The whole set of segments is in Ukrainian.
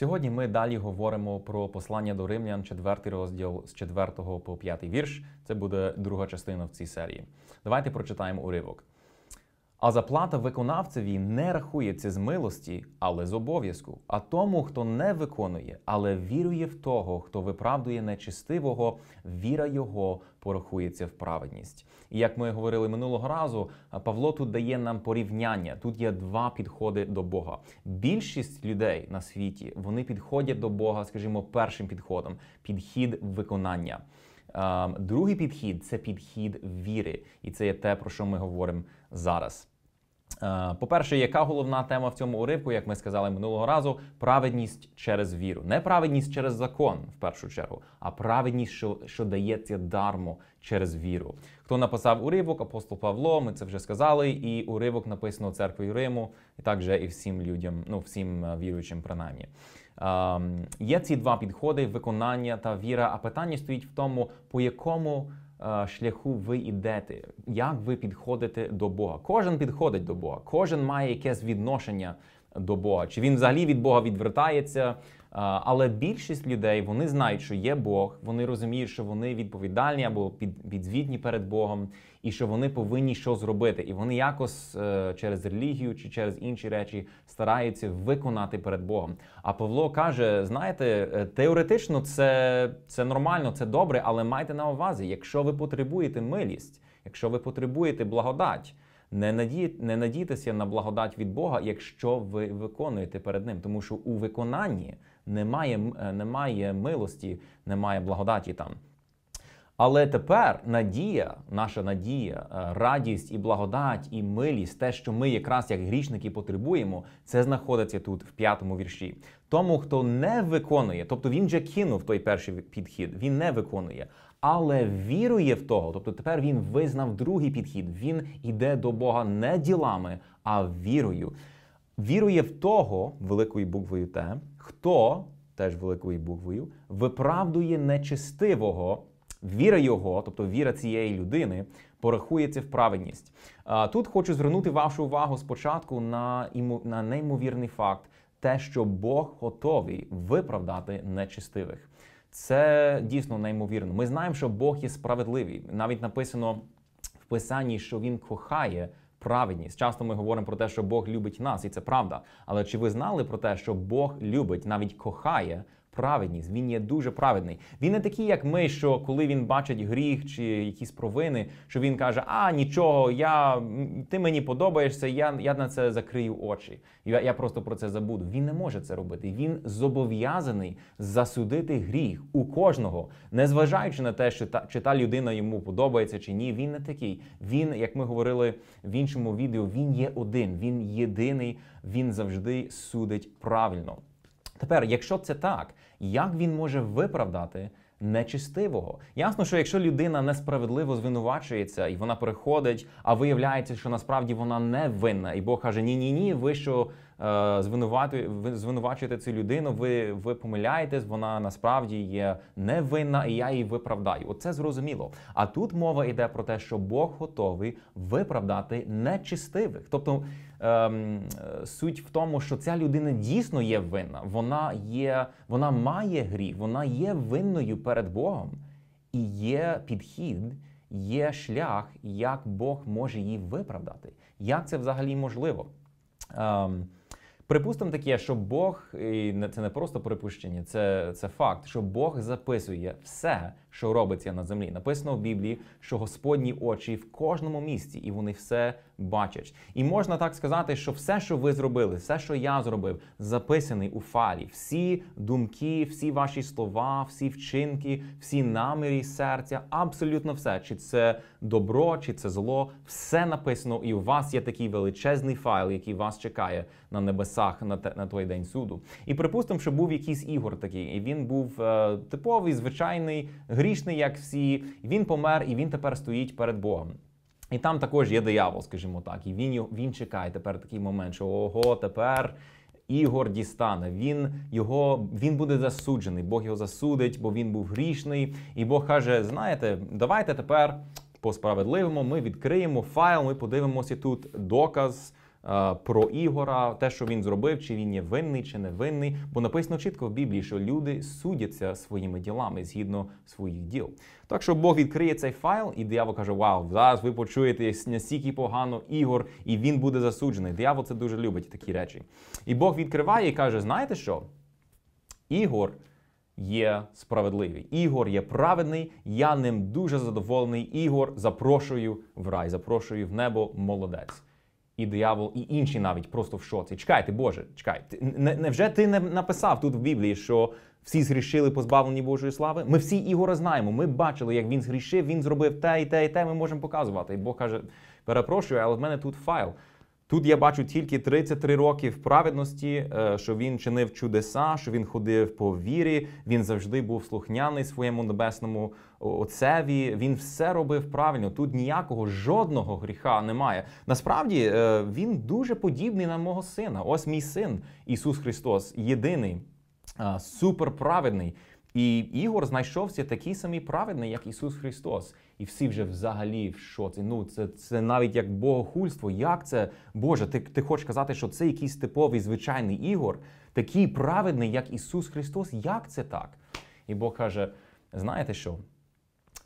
Сьогодні ми далі говоримо про послання до римлян, четвертий розділ з 4 по 5 вірш. Це буде друга частина в цій серії. Давайте прочитаємо уривок. А заплата виконавцеві не рахується з милості, але з обов'язку. А тому, хто не виконує, але вірує в того, хто виправдує нечистивого, віра його порахується в праведність. І як ми говорили минулого разу, Павло тут дає нам порівняння. Тут є два підходи до Бога. Більшість людей на світі вони підходять до Бога, скажімо, першим підходом підхід виконання. Другий підхід це підхід віри, і це є те, про що ми говоримо зараз. Е, по-перше, яка головна тема в цьому уривку, як ми сказали минулого разу, праведність через віру. Не праведність через закон, в першу чергу, а праведність, що що дається дармо через віру. Хто написав уривок, апостол Павло, ми це вже сказали, і уривок написано церквою Риму, і також і всім людям, ну всім е, віруючим, принаймні. Ем, Є ці два підходи: виконання та віра. А питання стоїть в тому, по якому. Е, шляху ви йдете, як ви підходите до Бога. Кожен підходить до Бога, кожен має якесь відношення до Бога. Чи він взагалі від Бога відвертається? Але більшість людей вони знають, що є Бог, вони розуміють, що вони відповідальні або підзвітні перед Богом, і що вони повинні що зробити. І вони якось е, через релігію чи через інші речі стараються виконати перед Богом. А Павло каже: знаєте, е, теоретично це, це нормально, це добре, але майте на увазі, якщо ви потребуєте милість, якщо ви потребуєте благодать. Не наді... не надійтеся на благодать від Бога, якщо ви виконуєте перед Ним, тому що у виконанні немає, е, немає милості, немає благодаті там. Але тепер надія, наша надія, е, радість і благодать, і милість, те, що ми якраз як грішники потребуємо, це знаходиться тут в п'ятому вірші. Тому, хто не виконує, тобто він вже кинув той перший підхід, він не виконує, але вірує в того. Тобто тепер він визнав другий підхід. Він іде до Бога не ділами, а вірою. Вірує в того, великою буквою Т, хто теж великою буквою, виправдує нечистивого. Віра його, тобто віра цієї людини, порахується в праведність. Тут хочу звернути вашу увагу спочатку на на неймовірний факт, те, що Бог готовий виправдати нечистивих. Це дійсно неймовірно. Ми знаємо, що Бог є справедливий. Навіть написано в Писанні, що Він кохає праведність. Часто ми говоримо про те, що Бог любить нас, і це правда. Але чи ви знали про те, що Бог любить, навіть кохає праведність. Він є дуже праведний. Він не такий, як ми, що коли він бачить гріх чи якісь провини, що він каже: А нічого, я ти мені подобаєшся, я я на це закрию очі. Я, я просто про це забуду. Він не може це робити. Він зобов'язаний засудити гріх у кожного, незважаючи на те, що та чи та людина йому подобається чи ні. Він не такий. Він, як ми говорили в іншому відео, він є один, він єдиний, він завжди судить правильно. Тепер, якщо це так, як він може виправдати нечистивого? Ясно, що якщо людина несправедливо звинувачується і вона приходить, а виявляється, що насправді вона не винна, і Бог каже: Ні, ні, ні, ви що Е, звинувачуєте цю людину, ви ви помиляєтесь, вона насправді є невинна, і я її виправдаю. Оце зрозуміло. А тут мова йде про те, що Бог готовий виправдати нечистивих. Тобто ем, суть в тому, що ця людина дійсно є винна, вона є, вона має гріх, вона є винною перед Богом, і є підхід. Є шлях, як Бог може її виправдати. Як це взагалі можливо? Ем, Припустимо таке, що Бог, і це не просто припущення, це це факт, що Бог записує все, що робиться на землі. Написано в Біблії, що Господні очі в кожному місці, і вони все бачать. І можна так сказати, що все, що ви зробили, все, що я зробив, записаний у фалі. Всі думки, всі ваші слова, всі вчинки, всі наміри серця, абсолютно все. Чи це добро, чи це зло, все написано, і у вас є такий величезний файл, який вас чекає на небесах на те, на той день суду. І припустимо, що був якийсь ігор такий, і він був е, типовий, звичайний, грішний, як всі. Він помер, і він тепер стоїть перед Богом. І там також є диявол, скажімо так, і він він чекає тепер такий момент, що ого, тепер Ігор дістане. Він його він буде засуджений. Бог його засудить, бо він був грішний. І Бог каже: знаєте, давайте тепер по справедливому ми відкриємо файл. Ми подивимося тут доказ про Ігора, те, що він зробив, чи він є винний, чи не винний. Бо написано чітко в Біблії, що люди судяться своїми ділами згідно своїх діл. Так що Бог відкриє цей файл, і диявол каже: Вау, зараз ви почуєте настільки погано Ігор, і він буде засуджений. Диявол це дуже любить такі речі. І Бог відкриває і каже: знаєте що? Ігор є справедливий. Ігор є праведний, я ним дуже задоволений. Ігор запрошую в рай, запрошую в небо молодець. І диявол, і інші навіть просто в шоці. Чекайте, Боже, чекай. Не, невже ти не написав тут в Біблії, що всі згрішили позбавлені Божої слави? Ми всі Ігора знаємо. Ми бачили, як він згрішив, він зробив те і те, і те. Ми можемо показувати. І Бог каже: перепрошую, але в мене тут файл. Тут я бачу тільки 33 роки в праведності, е, що він чинив чудеса, що він ходив по вірі. Він завжди був слухняний своєму небесному отцеві. Він все робив правильно. Тут ніякого жодного гріха немає. Насправді е, він дуже подібний на мого сина. Ось мій син Ісус Христос, єдиний, суперправедний. І Ігор знайшовся такий самий праведний, як Ісус Христос. І всі вже взагалі в шоці. Ну, це це навіть як богохульство. Як це Боже? Ти ти хочеш казати, що це якийсь типовий звичайний Ігор, такий праведний, як Ісус Христос? Як це так? І Бог каже: знаєте що?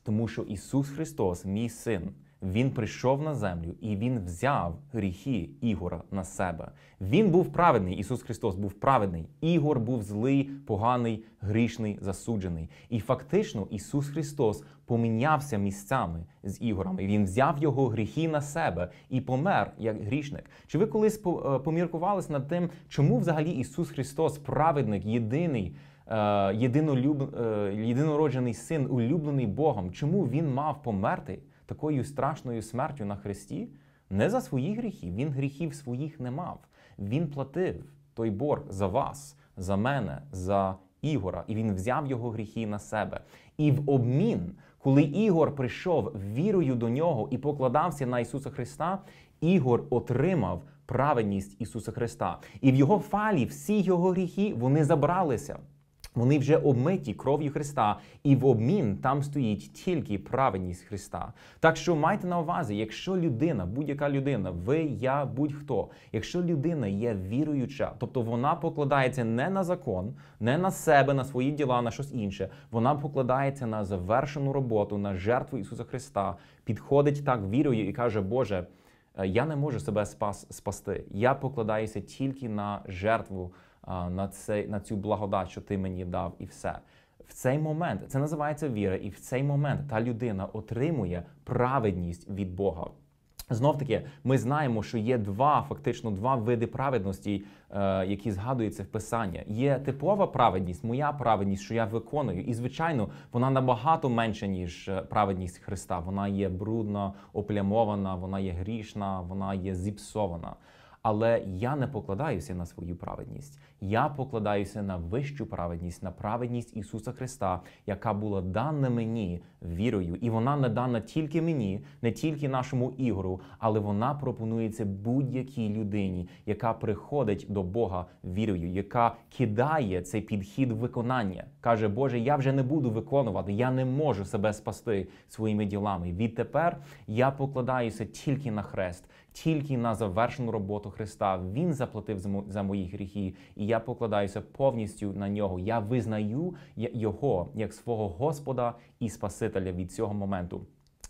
Тому що Ісус Христос, мій син. Він прийшов на землю і він взяв гріхи Ігора на себе. Він був праведний. Ісус Христос був праведний. Ігор був злий, поганий, грішний, засуджений. І фактично Ісус Христос помінявся місцями з Ігором. І Він взяв його гріхи на себе і помер як грішник. Чи ви колись е, поміркувались над тим, чому взагалі Ісус Христос, праведник, єдиний? Е, єдинолюб... Е, єдинороджений син, улюблений Богом, чому він мав померти? Такою страшною смертю на хресті не за свої гріхи. Він гріхів своїх не мав. Він платив той борг за вас, за мене, за Ігора, і він взяв його гріхи на себе. І в обмін, коли Ігор прийшов вірою до нього і покладався на Ісуса Христа, Ігор отримав праведність Ісуса Христа. І в його фалі всі його гріхи вони забралися. Вони вже обмиті кров'ю Христа, і в обмін там стоїть тільки праведність Христа. Так що майте на увазі, якщо людина, будь-яка людина, ви, я, будь-хто, якщо людина є віруюча, тобто вона покладається не на закон, не на себе, на свої діла, на щось інше, вона покладається на завершену роботу, на жертву Ісуса Христа, підходить так вірою і каже, Боже. Е, я не можу себе спас, спасти. Я покладаюся тільки на жертву на цей, на цю благодать, що ти мені дав, і все. В цей момент це називається віра, і в цей момент та людина отримує праведність від Бога. Знов таки, ми знаємо, що є два, фактично, два види праведності, е, які згадуються в Писанні. Є типова праведність, моя праведність, що я виконую. І, звичайно, вона набагато менша, ніж е, праведність Христа. Вона є брудна, оплямована, вона є грішна, вона є зіпсована. Але я не покладаюся на свою праведність. Я покладаюся на вищу праведність, на праведність Ісуса Христа, яка була дана мені вірою. І вона не дана тільки мені, не тільки нашому ігору, але вона пропонується будь-якій людині, яка приходить до Бога вірою, яка кидає цей підхід виконання. Каже, Боже, я вже не буду виконувати, я не можу себе спасти своїми ділами. Відтепер я покладаюся тільки на хрест тільки на завершену роботу Христа. Він заплатив за мої гріхи, і я покладаюся повністю на нього. Я визнаю його як свого Господа і Спасителя від цього моменту.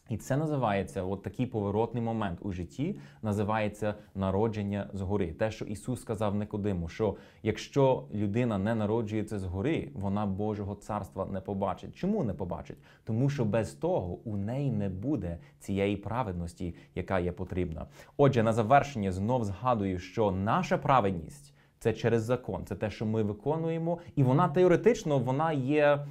І це називається от такий поворотний момент у житті, називається народження згори. Те, що Ісус сказав Никодиму, що якщо людина не народжується згори, вона Божого царства не побачить. Чому не побачить? Тому що без того у неї не буде цієї праведності, яка є потрібна. Отже, на завершення знов згадую, що наша праведність це через закон, це те, що ми виконуємо, і вона теоретично вона є.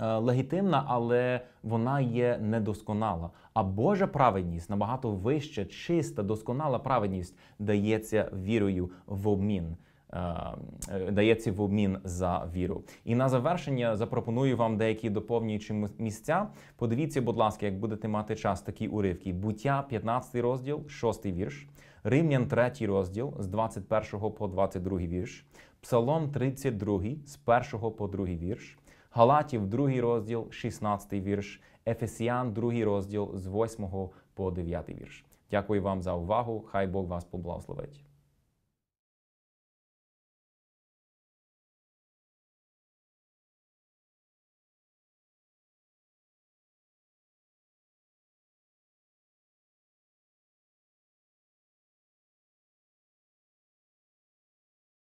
Е, легітимна, але вона є недосконала. А Божа праведність набагато вища, чиста, досконала праведність дається вірою в обмін. Е, е, дається в обмін за віру. І на завершення запропоную вам деякі доповнюючі місця. Подивіться, будь ласка, як будете мати час такі уривки. Буття, 15 розділ, 6 вірш, Римлян, 3 розділ з 21 по 22 вірш, Псалом 32 з 1 по 2 вірш. Галатів, другий розділ, 16 вірш, Ефесіян, другий розділ з 8 по 9 вірш. Дякую вам за увагу. Хай Бог вас поблагословить.